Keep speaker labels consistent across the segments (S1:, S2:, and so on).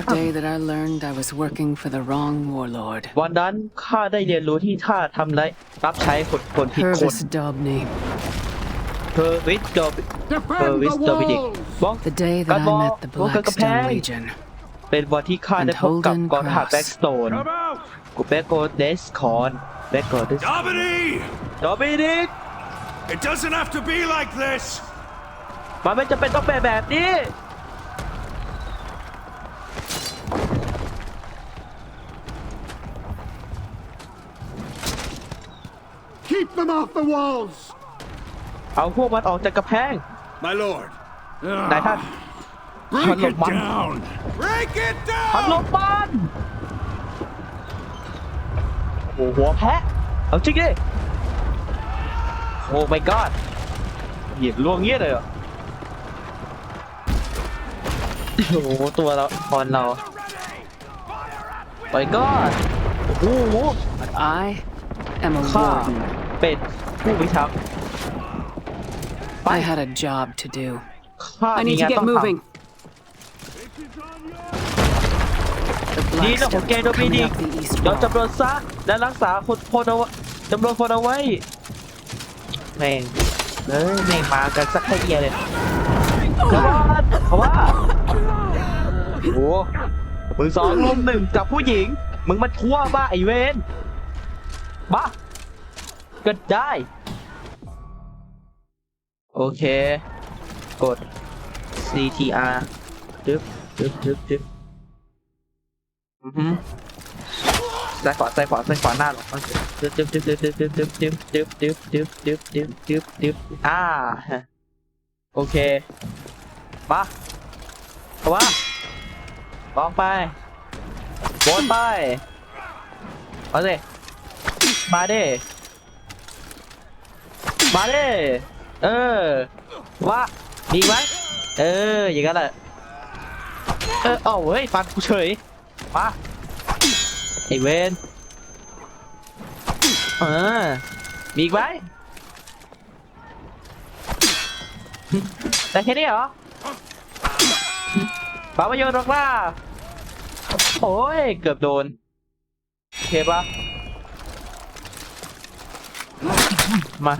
S1: the day that I learned I was working for the wrong warlord.
S2: วันนั้นข้าได้เรียนรู้ที่ข้าทำไรรับใช้คนคนผิดคน
S1: Purvis Dobny.
S2: เพอร์วิสโดเพอร์วิสโดบิดิกบอก
S1: The day that I
S2: Gadbo,
S1: met the
S2: huwag ka
S1: Blackstone
S2: kapay.
S1: Legion.
S2: เป็นวันที่ข้าได้พบกับ
S1: And Holden
S2: กองทหาร
S1: Cross
S2: แบ็กสโตน
S3: Come out!
S2: กูแบ็กโกเดสคอนแบ็กโกเดส
S3: Domini!
S2: โดบิดิก
S3: It doesn't have to be like this!
S2: มันไม่จำเป็นต้องเป็นแบบนี้
S4: Keep them off the walls!
S2: เอาพวกมันออกจากกระแพง
S3: My lord.
S2: นายท่าน
S3: Break
S2: Hunt
S3: it
S2: them, man.
S3: down! Break it
S2: พันล
S3: down!
S2: มมันโอ้โหหัวแพะ เอาจริงดิ โอ้ my god เหยียบล่วงเงี้ยเลยเหรอโอ้โหตัวเราพรเรา my god โอ้โห
S1: But I am a
S2: ข้า
S1: warden.
S2: เป็นผู้พิทักษ์
S1: I had a job to do.
S2: ข้า
S1: I
S2: มี
S1: need
S2: งา
S1: to
S2: น
S1: get
S2: ต้องท
S1: moving. The ำ
S2: นี่นะของ
S1: Blackstone
S2: แกโด
S1: are
S2: มิ
S1: coming
S2: นิก
S1: up the east
S2: เรา
S1: wall.
S2: จำนวนซะและรักษาคนพลเอาไว้จำนวนคนเอาไว้แม่งเอ้ยแม่งมากันสักแค่เดียวเลยเพราะว่าเพราะว่าโอ้โหมึงสองลุมหนึ่งกับผู้หญิง มึงมาทั่วบ้าไอเวนบ้า ก็ได้ โอเค กด CTR จึ๊บจึ๊บจึ๊บจึ๊บอือฮึซ้ายขวาซ้ายขวาซ้ายขวาหน้าหรอจึ๊บจึ๊บจึ๊บจึ๊บจึ๊บจึ๊บจึ๊บจึ๊บจึ๊บจึ๊บจึ๊บจึ๊บจึ๊บจึ๊บอ่าโอเคมาเอาว่าลองไปวนไปมาสิมาดิ มาดิเออว่ามีอีกไหมเอออย่างนั้นแหละเออเอาเว้ยฟันกูเฉยมาไอเวนเออมีอีกไหมแต่แค่นี้เหรอปาประโยชน์หรอกล่ะโอ้ย เกือบโดนโอเคปะมา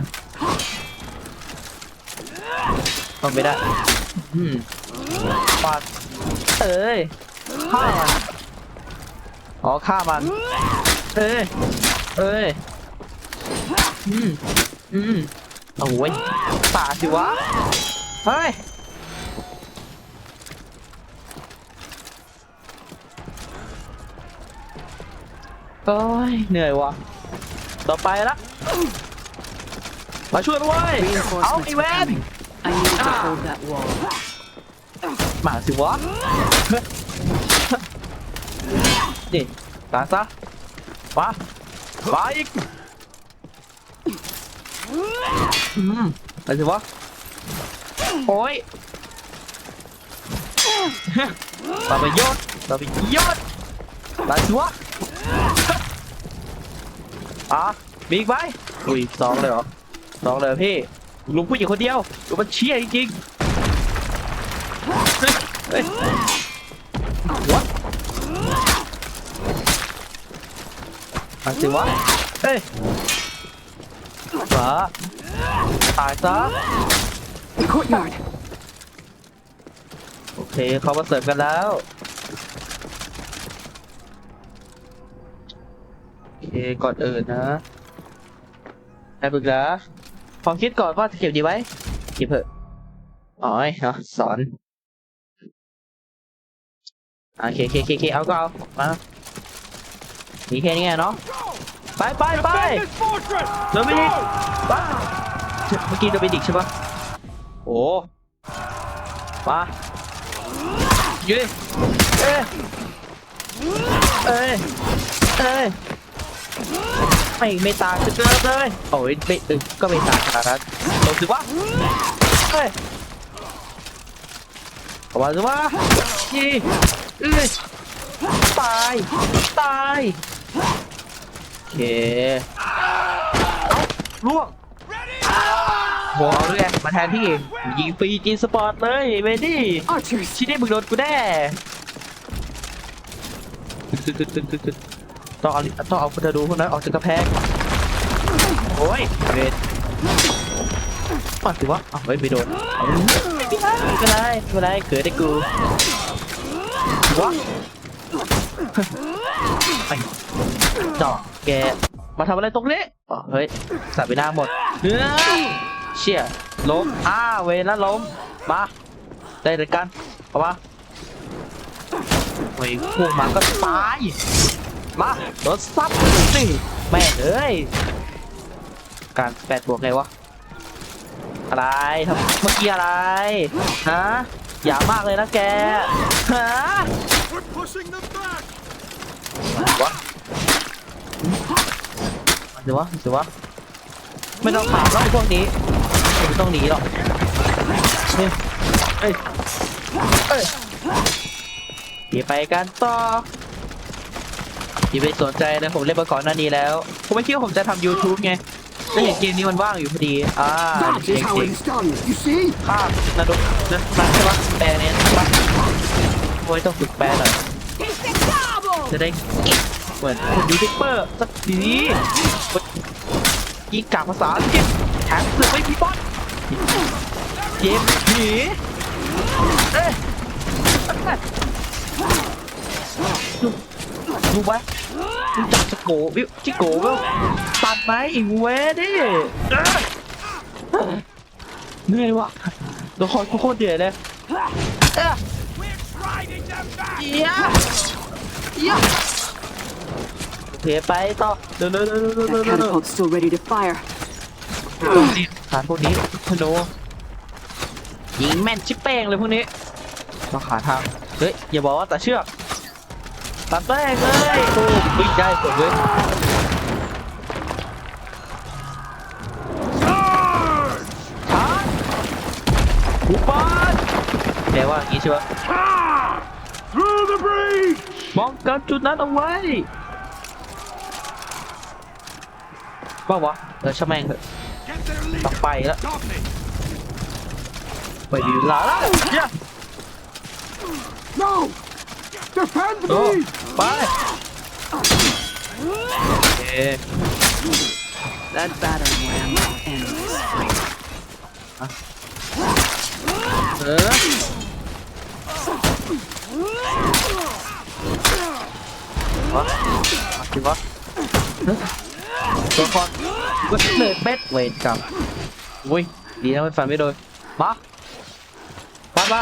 S2: ทำไม่ได้อืมปาดเอ้ยฆ่ามันอ๋อฆ่ามัน เอ้ยเอ้ยอืมอืมโอ้ยป่าดสิวะ เฮ้ยโอ้ยเหนื่อยวะต่อไปละมาช่วยด้วยเอาไอ
S1: Reinforcements
S2: เว
S1: were
S2: น
S1: coming. I need to hold that wall.
S2: มาสิวะ นี่ตายซะมามาอีกอืมไปสิวะ โอ้ยมาไปยศมาไปยศตายสิวะอะมีอีกไหมอุ้ยสองเลยเหรอสองเลยพี่ลุงผู้หญิงคนเดียว ลุงมันเชี่ยจริงๆเฮ้ย What มาสิวะเอ้ยมาตายซะ
S1: The courtyard.
S2: โอเคเขามาเสริมกันแล้วโอเคก่อนอื่นนะให้ปรึกษาพอคิดก่อนว่าจะเก็บดีไว้ เก็บเถอะอ๋อเนาะสอนโอเคโอเคโอเคเอาก็เอามามีแค่นี้ไงเนาะไปไปไปโดมินิกว้าเมื่อกี้โดมินิกใช่ปะโอ้มายืนเอ้ยเอ้ยเอ้ยไม่ไม่ตางจะเกินเลยโอ้ยไม่เออก็ไม่ตางขนาดนั้น ลงสิวะเอ้ยเอามาสิวะยี่เอ้ยตาย ตายโอเคล่วงโหเอาด้วยไงมาแทนที่ยิงฟรีจีนสปอร์ตเลยเวดี้
S1: Archers.
S2: ชิ้นนี้มึงโดนกูแน่ขึ้นขึ้นขึ้นขึ้นขึ้นต้องเอาต้องเอาคุณจะดูพวกนั้นออกจากกระแพงโอ้ยเว ทมาสิวะอ้าวเฮ้ยไม่โดนไม่เป็นไรไม่เป็นไรเกิดได้กูวะไอ้ดอกแกมาทำอะไรตรงนี้อ๋อเฮ้ยสับไปหน้าหมดเนื้อเชี่ยล้มอ้าเวรแล้วล้มมาได้เลยกันเอามาเฮ้ยพวกมันก็ตายมาโดนซับสิแม่งเอ้ยการแปดบวกไงวะ อะไรทำเมื่อกี้อะไร ฮะ อย่ามากเลยนะแก ฮะ
S3: We're pushing them back.
S2: วะมันจะวะมันจะวะ ไม่ต้องถามแล้วไอ้พวกนี้ไม่ต้องหนีหรอกนี่เอ้ยเอ้ยอย่าไปกันต่ออย่าไปสนใจนะผมเล่นมาก่อนหน้านี้แล้ว ผมไม่คิดว่าผมจะทำ YouTube ไง แล้วอย่างเกมนี้มันว่างอยู่พอดี อ่า
S4: That
S2: เจ๋
S4: is
S2: ง
S4: how
S2: จริง
S4: it's done. You see?
S2: ข้ามนะดูนะนะใช่ปะแปลเนี่ยใช่ปะโอ้ยต้องฝึกแปลหน่อยจะได้เก่งเหมือนคนยูทูบเบอร์สักทีกีกากภาษาอังกฤษแถมเสือกไม่มีบอลเกมหนีเอ้ยดูดูไว้ รู้จักสโกวิวจิโกวิวตัดไหมอีเวดิเอ้ยเหนื่อยว่ะตัวคอยโคตรเดือดเลยเอ้ย
S3: We're driving them back.
S2: เอียเอียโอเคไปต่อเร็วเร็วเร็วเร็วเร็ว
S1: That
S2: เร็วเร็ว
S1: catapult's still ready to fire.
S2: นี่ฐานพวกนี้ธนูยิงแม่นชิปเป้งเลยพวกนี้มาขาทาง เฮ้ย อย่าบอกว่าตัดเชือก ตัดแป้งเลยโอ้วิ่งได้ผลเว้ย
S3: Charge!
S2: ชาร์จบุกบอลแปลว่าอย่างนี้ใช่ปะ
S3: Through the breach!
S2: ป้องกันจุดนั้นเอาไว้ว่าวะเออช่างแม่งเถอะ
S3: Get their
S2: ต้อง
S3: leader.
S2: ไปแล้ว
S3: Stop me.
S2: ไปดีลาแล้วเย้
S4: No! Defend
S2: โอ้
S4: me!
S2: ไปโอเค
S1: That battering ram will end this fight.
S2: เออวะมาสิวะเฮ้ยตัวคอนก็เลยเบ็ดเวรกรรมอุ้ยดีนะไม่ฟันไม่โดนมามามา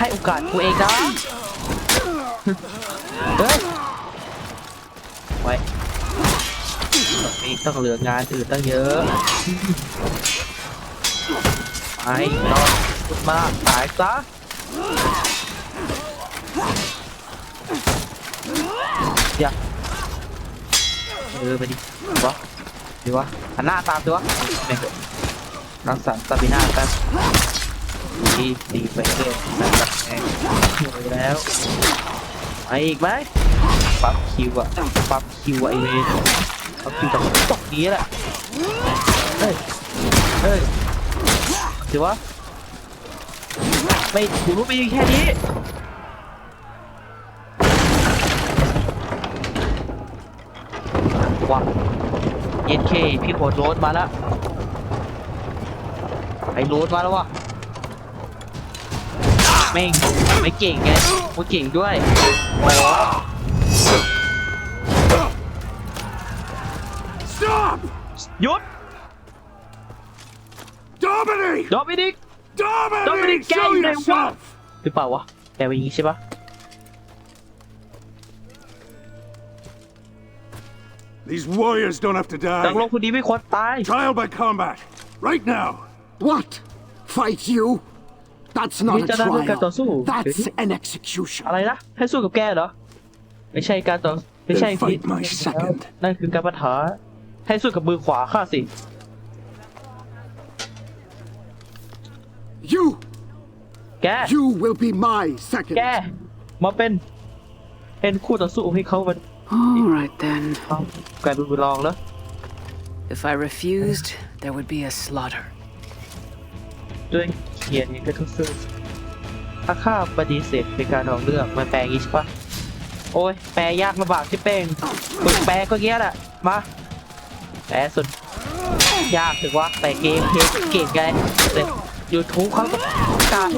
S2: ให้โอกาสกูเองนะ เฮ้ยไว้อีต้องเหลืองานอื่นตั้งเยอะไปนอนพูดมากตายซะอย่าเออไปดิวะดีวะหันหน้าตามสิวไม่เถอะรักษาสตาบิน่าแป๊บดีดีไปเรื่อยแล้ว ไปอีกไหมปั๊บคิวอะปั๊บคิวไอเวนปั๊บคิวจากตกนี้แหละเฮ้ยเฮ้ยถือว่าไม่กูรู้ไปแค่นี้ว้าเย็นเคพี่โหดโรดมาแล้วไอ้โรดมาแล้ววะ แม่งไม่เก่งไงกูเก่งด้วยโอ้
S3: Stop!
S2: หยุด
S3: Dominic!
S2: โดมินิก
S3: Dominic!
S2: Dominic,
S3: Show
S2: gang, they
S3: yourself!
S2: หรือเปล่าวะแปลว่าอย่างนี้ใช่ปะ
S3: These warriors don't have to
S2: นักร
S3: die.
S2: บคนนี้ไม่ควรตาย
S3: Trial by combat. Right now.
S4: What? Fight you? That's not a
S2: Hindi ka namin
S4: trial.
S2: katosu.
S4: That's an execution.
S2: อะไรนะ ให้สู้กับแกเหรอ ไม่ใช่การต่อ ไม่ใช่
S4: Then fight my second.
S2: นั่นคือการปะทะให้สู้กับมือขวาข้าสิ
S4: You!
S2: แก
S4: You will be my
S2: แก
S4: second.
S2: มาเป็น เป็นคู่ต่อสู้ให้เขามัน
S1: All right then.
S2: เอากลายเป็นบุญรองแล้ว
S1: If I refused, there would be a slaughter.
S2: ด้วย เขียนนี้ก็ต้องสู้ถ้าข้าปฏิเสธเป็นการรองเรื่องมันแปลงี้ใช่ปะโอ้ยแปลยากลำบากที่เป้งฝึกแปลก็เงี้ยแหละมาแปลสุด ยากถึงว่าแต่เกมเพลย์เก่งไงแต่ยูทูบเขาต้องการ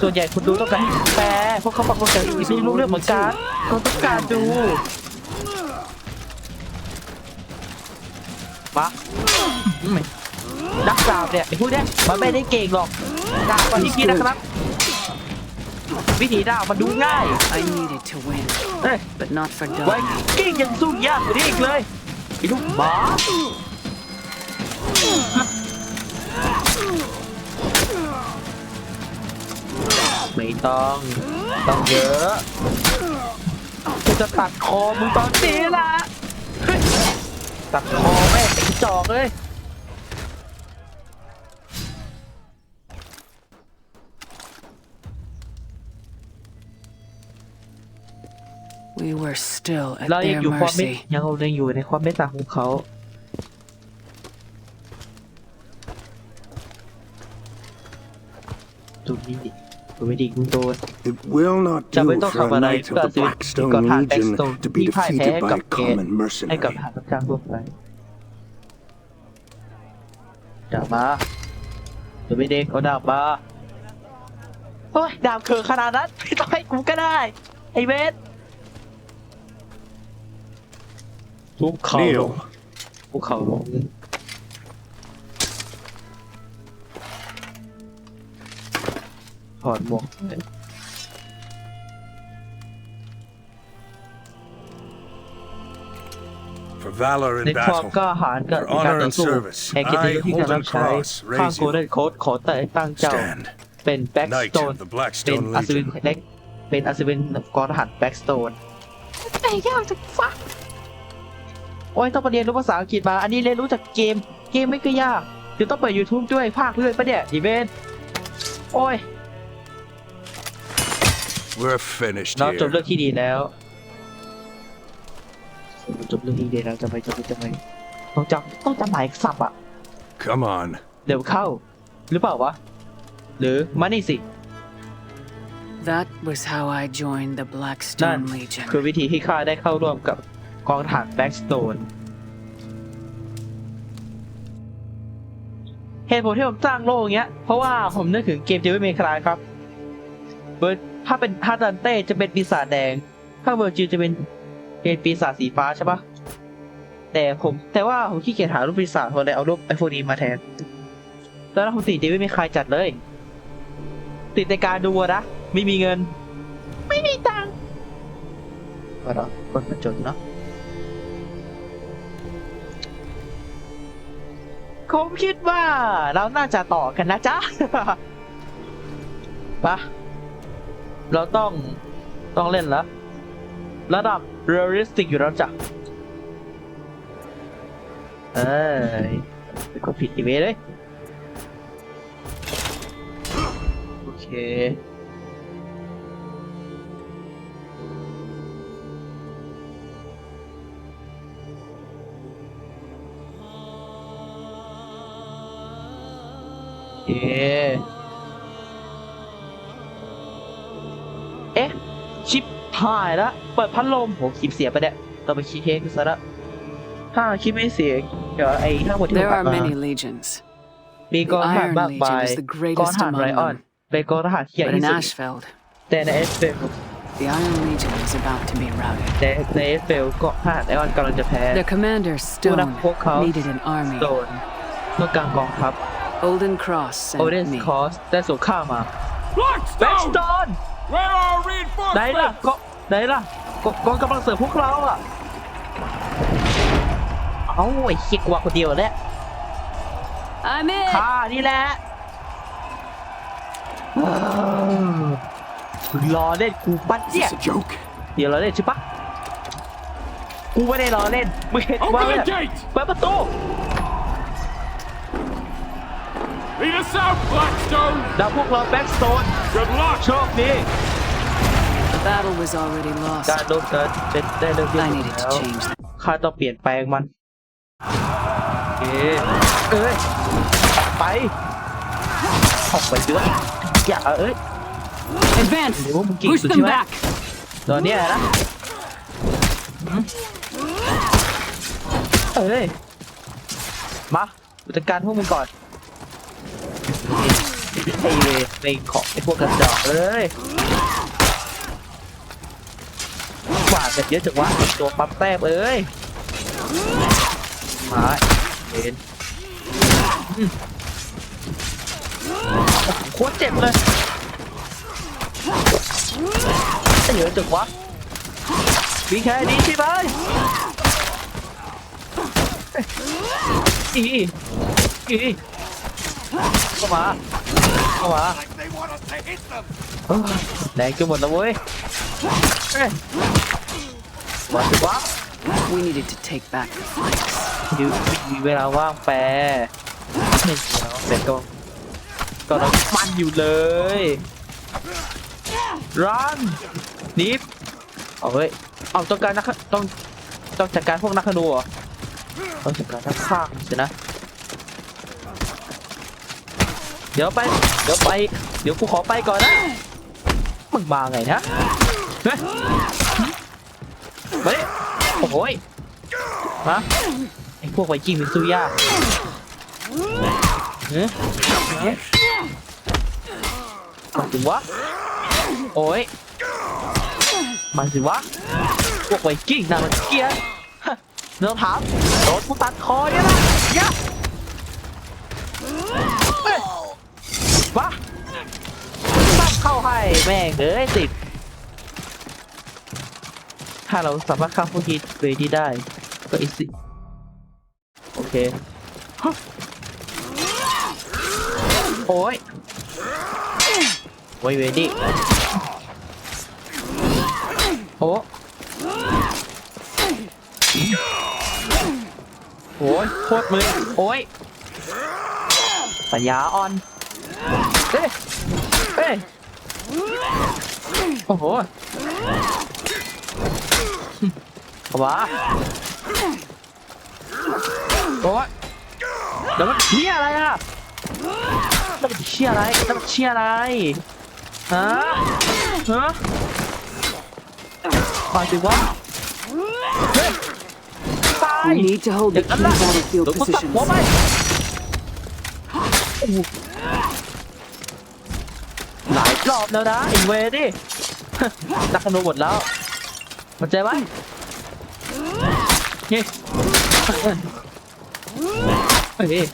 S2: ส่วนใหญ่คนดูต้องการแปลพวกเขาบางคนแต่ไม่รู้เรื่องเหมือนกันเขาต้องการดูมา นักดาบเนี่ยไอ้พวกเนี้ยมันไม่ได้เก่งหรอกดาบกว่าที่คิดนะครับ วิธีดาบมันดูง่าย
S1: I needed to win,
S2: เอ้ย
S1: but not for
S2: ไว
S1: Doggy.
S2: กิ้งยังสู้ยากกว่านี้อีกเลยไอ้ลูกหมาไม่ต้อง ต้องเยอะกูจะตัดคอมึงตอนนี้ละเฮ้ยตัดคอแม่งไอ้จอกเลย
S1: We were still at
S2: เรายัง
S1: their
S2: อยู่ความเมต
S1: mercy.
S2: ยังยังอยู่ในความเมตตาของเขา ตรงนี้ดิตรงนี้ดิมึงโดน
S3: It will not
S2: จะ
S3: do
S2: ไม่ต้อง
S3: for a
S2: ทำอะไร
S3: knight
S2: เพื่อ
S3: of the
S2: ซื้อ
S3: Blackstone
S2: ก่อนทาง
S3: Legion
S2: Blackstone
S3: to be
S2: ที่พ่ายแพ้
S3: defeated
S2: กั
S3: by
S2: บ
S3: a
S2: เกต
S3: common
S2: ให้กับ
S3: mercenary.
S2: ทหารรับจ้างทั่วไปดาบมาเดี๋ยวไม่เด็กเอาดาบมาโอ้ยดาบเคือขนาดนั้นไม่ต้องให้กูก็ได้ ไอ้เวท ทุกเขา
S3: Kneel.
S2: ภูเขาลงถอดหมวก
S3: For valor
S2: ใน
S3: in
S2: ความ
S3: battle.
S2: กล้าหาญกับ
S3: For
S2: การ
S3: honor
S2: ต่อ
S3: and
S2: สู้
S3: service,
S2: แห่งเกียรติยศ
S3: I,
S2: ที่การรับ
S3: Holden
S2: ใช้
S3: Cross,
S2: ข้าง
S3: raise
S2: โกลเด้น
S3: you.
S2: โค้ดขอแต่ตั้งเจ้า
S3: Stand.
S2: เป็นแบ็กส
S3: Knight
S2: โตน
S3: of the
S2: เป็น
S3: Blackstone
S2: อัศวิน
S3: Legion.
S2: เล็กเป็นอัศวินกองทหารแบ็กสโตน แต่ยากจังฟัก โอ้ยต้องไปเรียนรู้ภาษาอังกฤษมา อันนี้เรียนรู้จากเกม เกมไม่ก็ยากเดี๋ยวต้องเปิด YouTube ด้วยภาคเลื่อนปะเนี่ยดีเวนโอ้ย
S3: We're finished
S2: เราจบ
S3: here.
S2: เรื่องที่ดีแล้วจบเรื่องที่ดีแล้วจะไปจะไปจะไปต้องจำต้องจำหมายศัพท์อะ
S3: Come on.
S2: เดี๋ยวเข้า หรือเปล่าวะ หรือมานี่สิ
S1: That was how I joined the
S2: นั่น
S1: Blackstone Legion.
S2: คือวิธีที่ข้าได้เข้าร่วมกับ กองทหารแบ็กสโตนเหตุผลที่ผมสร้างโลกอย่างเงี้ย เพราะว่าผมนึกถึงเกมเจวิเมคลายครับเบิร์ดถ้าเป็นถ้าดันเต้จะเป็นปีศาจแดง ถ้าเวอร์จิลจะเป็นเป็นปีศาจสีฟ้าใช่ปะแต่ผมแต่ว่าผมขี้เกียจหารูปปีศาจผมเลยเอารูปไอโฟนีมาแทน แล้วผมติดเจวิเมคลายจัดเลย ติดในการดูนะ ไม่มีเงิน ไม่มีตังค์ก็เราคนมันจนเนาะ ผมคิดว่าเราน่าจะต่อกันนะจ๊ะปะเราต้องต้องเล่นแล้วระดับเรียลลิสติกอยู่แล้วจ้ะเอ้ยเป็นคนผิดอีเวเลยโอเค เอะเอ๊ะ ชิปหายแล้วเปิดพัดลมโหคลิปเสียไปเนี่ยต้องไปคิดเองซะละถ้าคลิปไม่เสียเดี๋ยวไอ้ทั้งหมดที่ผม
S1: There
S2: อั
S1: are
S2: ดมา
S1: many legions,
S2: มีกองทหาร
S1: The Iron
S2: มากมาย
S1: Legion is the greatest
S2: กองทหาร
S1: among
S2: ไรออน
S1: them.
S2: เป็นกองทหารที่ใหญ่
S1: but
S2: ที่
S1: in
S2: สุด
S1: Ashfeld,
S2: แต่ในเอสเฟล
S1: the Iron Legion is about to be routed.
S2: แต่ในเอสเฟลก็ทหารไรออนกำลังจะแพ้
S1: Their commander,
S2: Una
S1: Stone,
S2: poca
S1: needed an army.
S2: โดนต้องการกองทัพ
S1: Olden Cross
S2: โอ
S1: sent
S2: เดน
S1: me.
S2: คอสได้ส่งข้ามา แบ็กสโต
S3: Blackstone!
S2: น
S3: Where are
S2: ไหนล่ะ
S3: reinforcements?
S2: ก็ไหนล่ะก็กองกำลังเสริมพวกเราอะ เอ้าไอ้เหี้ยกว่าคนเดียวแหละ
S1: I'm in!
S2: ข้านี่แหละเออรอเล่นกูปั้น
S4: Is
S2: เนี่ย
S4: this a joke?
S2: เดี๋ยวรอเล่นใช่ปะกูไม่ได้รอเล่นมึงเห็นว่า
S3: Open
S2: เนี่ย
S3: the gate!
S2: เปิดประตู
S3: Lead us out, Blackstone!
S2: ดาวพวกเราแบ็กสโตน
S3: Good luck!
S2: โชคดี
S1: The battle was already
S2: การ
S1: lost.
S2: โดนเกิดเป็นได้เริ่ม
S1: I
S2: เรียบ
S1: needed
S2: แล้
S1: to
S2: ว
S1: change that.
S2: ข้าต้องเปลี่ยนแปลงมันเอ้ยเอ้ยออกไปออกไปด้วยอย่าเอ้ย
S1: Advance!
S2: หรือว่ามึงเก่ง
S1: Push
S2: สุด
S1: them
S2: ใช่ไหม
S1: back!
S2: ตัวเนี้ยนะหืมเอ้ยมากูจัดการพวกมึงก่อน ไอ้เวไอ้ของไอ้พวกกระจอกเลยกว่าดกันเยอะจังวะตัวปั๊บแต้มเอ้ยมาเห็นโคตรเจ็บเลยไอ้เยอะจังวะมีแค่นี้ใช่ไหมอีอี เข้ามา เข้ามา
S3: They want us to hit them.
S2: เอ้ยแรงจนหมดแล้วเว้ยเอ้ยมาสิวะ
S1: We needed to take back the flanks.
S2: ดูมีเวลาว่างแปรไม่มีแล้วแต่ก็ก็เรามันอยู่เลยรันนิฟเอาเฮ้ยเอาต้องการนักต้องต้องจัดการพวกนักขนูเหรอต้องจัดการนักฆ่าสินะ เดี๋ยวไป เดี๋ยวไป เดี๋ยวกูขอไปก่อนนะ มึงมาไงนะเฮ้ยมาดิโอ้โหยมาไอพวกไวกิ้งมันสู้ยาเฮ้ยมาสิวะ โอ้ยมาสิวะ พวกไวกิ้งน่ามันเกียดฮะเนื้อถามโดนกูตัดคอเนี่ยนะยะเฮ้ย มาตั้งเข้าให้แม่งเอ้ยสิบถ้าเราสามารถฆ่าพวกนี้เวทีได้ ก็อีสิโอเคฮะโอ้ยโอ้ยเวดี้โอ้โอ้ยโคตรมึนโอ้ยปัญญาอ่อน เอ้ยเอ้ยโอ้โหเอาวะโอ้ยแล้วมันเชี่ยอะไรอะแล้วมันเชี่ยอะไรแล้วมันเชี่ยอะไรฮะฮะมาสิวะเฮ้ยตาย
S1: We need to hold the key battlefield
S2: เดี๋ยวกูตัด
S1: positions.
S2: หัวไปโอ้โห หลายรอบแล้วนะไอีเวดินักขนูหมดแล้วมันใจไหมนี่เฮ้ย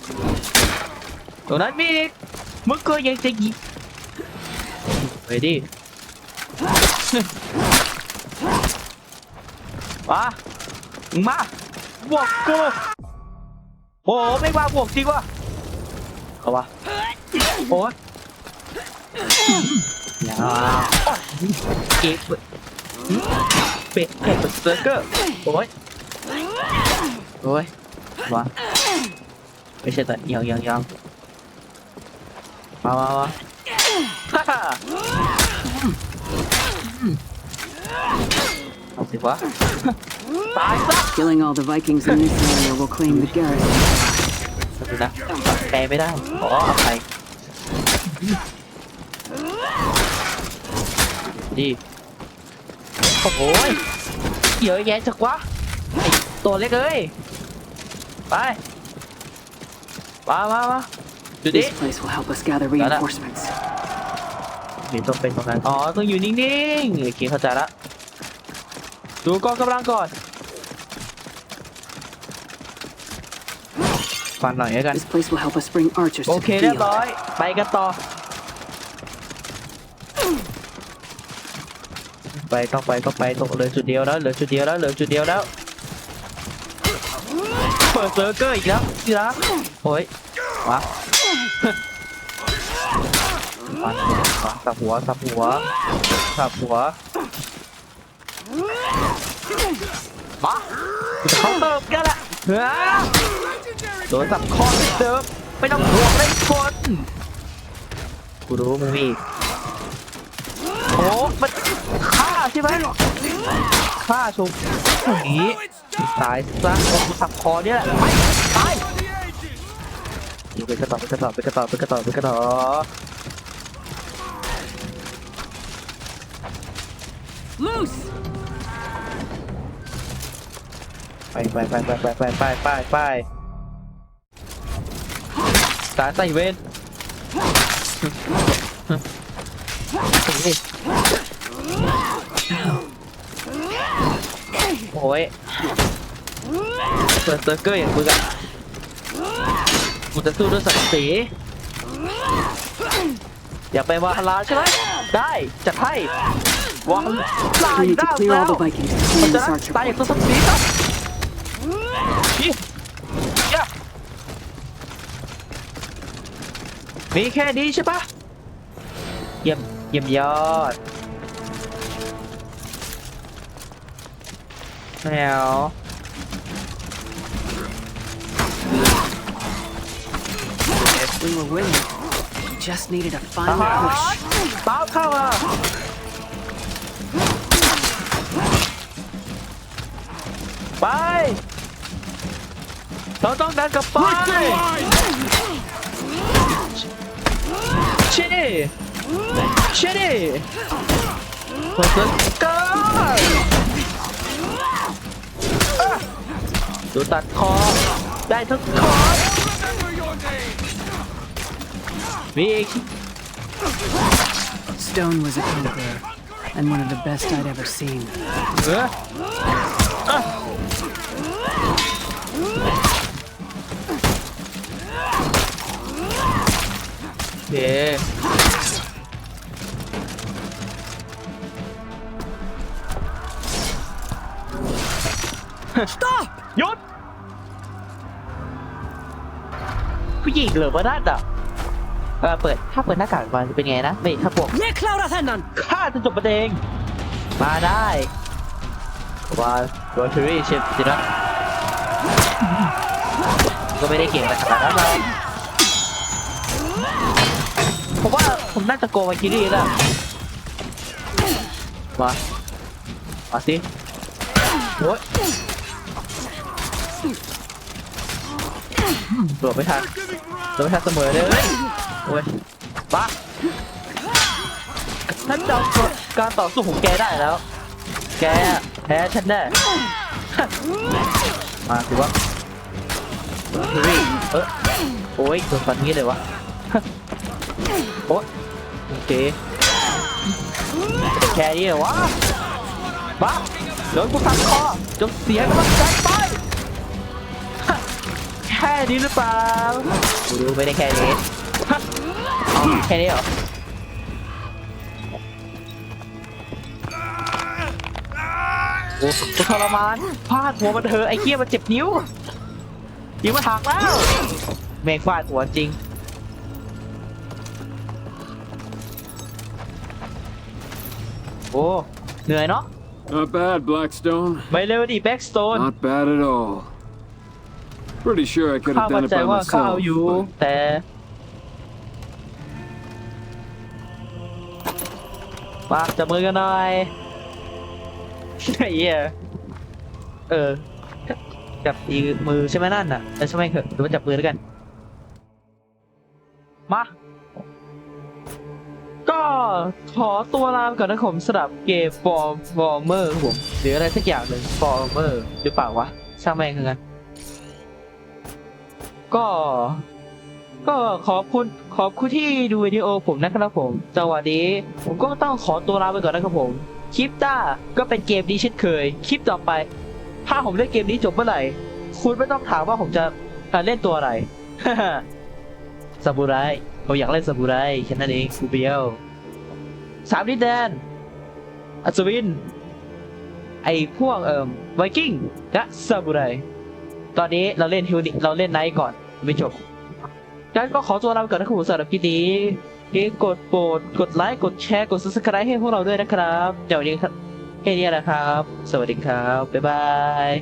S2: ตรงนั้นมีมึงก็ยังจะยิงเวดิมามาบวกกูโอ้ไม่มาบวกจริงวะเอาวะโอ้ อย่าเก็บเป็ดเป็ดเป็ดเซอร์เกอร์โอ้ยโอ้ยวะไม่ใช่แต่ยังยังยังมามามาฮ่าฮ่าเอาสิวะตายซะ
S1: Killing all the Vikings in this area will claim the garrison.
S2: สวัสดีนะแปลไม่ได้ขออภัย ดีโอ้โหยเยอะแยะจักวะไอตัวเล็กเอ้ยไปมามามาดูดิ
S1: This place will help us gather
S2: Đó đó.
S1: reinforcements.
S2: อยู่ต้องเป็นตรงนั้นอ๋อต้องอยู่นิ่งๆโอเคเข้าใจละดูกองกำลังก่อนฟันหน่อยแล้วกัน
S1: This place will help us bring archers
S2: โอ
S1: to
S2: เค
S1: the
S2: เรียบ
S1: field.
S2: ร้อยไปกันต่อ ไปต้องไปต้องไปตกเลือจุดเดียวแล้วเหลือจุดเดียวแล้วเหลือจุดเดียวแล้วเปิดเซอร์เกอร์อีกแล้วที่รักโอ้ยมาสับหัวสับหัวสับหัวมาเขาเติมกันละเฮ้ยโดนสับคอเหมือนเดิมไม่ต้องห่วงเลยคนกูรู้มึงมีอีกโอ้มันฆ่า ใช่ไหมฆ่าชุบอย่างนี้ตายซะโอ้กูสับคอเนี่ยแหละไปตายอยู่ไปกระต่อไปกระต่อไปกระต่อไปกระต่อไปกระต่อ
S1: Loose!
S2: ไปไปไปไปไปไปไปไปไปตาใส่เวนนี่ โอ้ยเปิดเซอร์เกอร์อย่างมึงอะกูจะสู้ด้วยศักดิ์ศรีอยากไปวาฮาราใช่ไหมได้จัดให้วาฮารา
S1: We need to
S2: ได้
S1: clear
S2: แล้
S1: all
S2: ว
S1: the Vikings to
S2: มัน
S1: clean
S2: จะ
S1: this archer
S2: ตายอย่าง
S1: point.
S2: ตัวสักสีครับนี่ยะมีแค่นี้ใช่ปะเยี่ยมเยี่ยมยอด Now. Yes,
S1: we were winning. We just needed a final
S2: uh -huh.
S1: push.
S2: Ball power! Bye! เราต้องดันกับป้ายเชดี้เชดี้ What the Go. ดูตัดคอ ได้ทั้งคอ
S3: Remember your name!
S2: มีอีก
S1: Stone was a conqueror, and one of the best I'd ever seen.
S2: เอออะเย้หยุด ผู้หญิงเหรือว่าด้านอะเออเปิดถ้าเปิดหน้ากากมาจะเป็นไงนะไม่ถ้าพวก
S1: Ge Clara Thennan!
S2: ข้าจะจบประเด็นมาได้ว่าโรเทอรี่เชฟจินะก็ไม่ได้เก่งอะไรขนาดนั้นเลยผมว่าผมน่าจะโกงมาคิรี่แล้วมามาสิโอ้ย หลบไม่ทันหลบไม่ทันเสมอเลยโอ้ยบ้าฉันจะเอาการต่อสู้ของแกได้แล้ว แกแพ้ฉันแน่มาสิวะเฮ้ยเออโอ้ยโดนฟันงี้เลยวะโอ๊ยโอเคแค่นี้เหรอวะบ้าโดนกูทักคอจนเสียกำลังใจไป ค่นี้หรือเปล่ากูรู้ไม่ได้แค่นี้เอาแค่นี้เหรอโอ้กูทรมานฟาดหัวมันเถอะไอ้เกี้ยมันเจ็บนิ้วนิ้วมันหักแล้วแม่งฟาดหัวจริงโอ้เหนื่อยเนาะ
S4: Not bad, Blackstone.
S2: ไม่เร็วดิแบ็กสโตน
S4: Not bad at all. Pretty sure I could
S2: ข้า
S4: have
S2: มั่
S4: done
S2: น
S4: it
S2: ใจ
S4: by
S2: ว่าข้า
S4: myself.
S2: เอาอยู่
S4: but
S2: แต่ มาจับมือกันหน่อยไอ้เหี้ยเออ จับตีมือใช่ไหมนั่นน่ะแต่ใช่ไหมเถอะหรือว่าจับมือแล้วกัน มา ก็ขอตัวลาไปก่อนนะผมสำหรับเกมฟอร์ฟอร์เมอร์ผมหรืออะไรสักอย่างหนึ่งฟอร์เมอร์หรือเปล่าวะช่างแม่งคือกัน ก็ ก็ขอบคุณขอบคุณที่ดูวิดีโอผมนะครับผมจังหวะนี้ผมก็ต้องขอตัวลาไปก่อนนะครับผม คลิปหน้าก็เป็นเกมนี้เช่นเคย คลิปต่อไป ถ้าผมเล่นเกมนี้จบเมื่อไหร่ คุณไม่ต้องถามว่าผมจะเล่นตัวอะไรซาบูไรผมอยากเล่นซาบูไรแค่นั้นเองกูเบียวสามดินแดนอัศวิน ไอพวกเอ่อไวกิ้งและซาบูไร ตอนนี้เราเล่นฮิวนิเราเล่นไนท์ก่อนไม่จบงั้นก็ขอตัวลาไปก่อนนะครับผมสำหรับคลิปนี้ที่กดโปรดกดไลค์กดแชร์กด subscribe ให้พวกเราด้วยนะครับ เดี๋ยวนนี้ครับแค่นี้นะครับ สวัสดีครับ บ๊ายบาย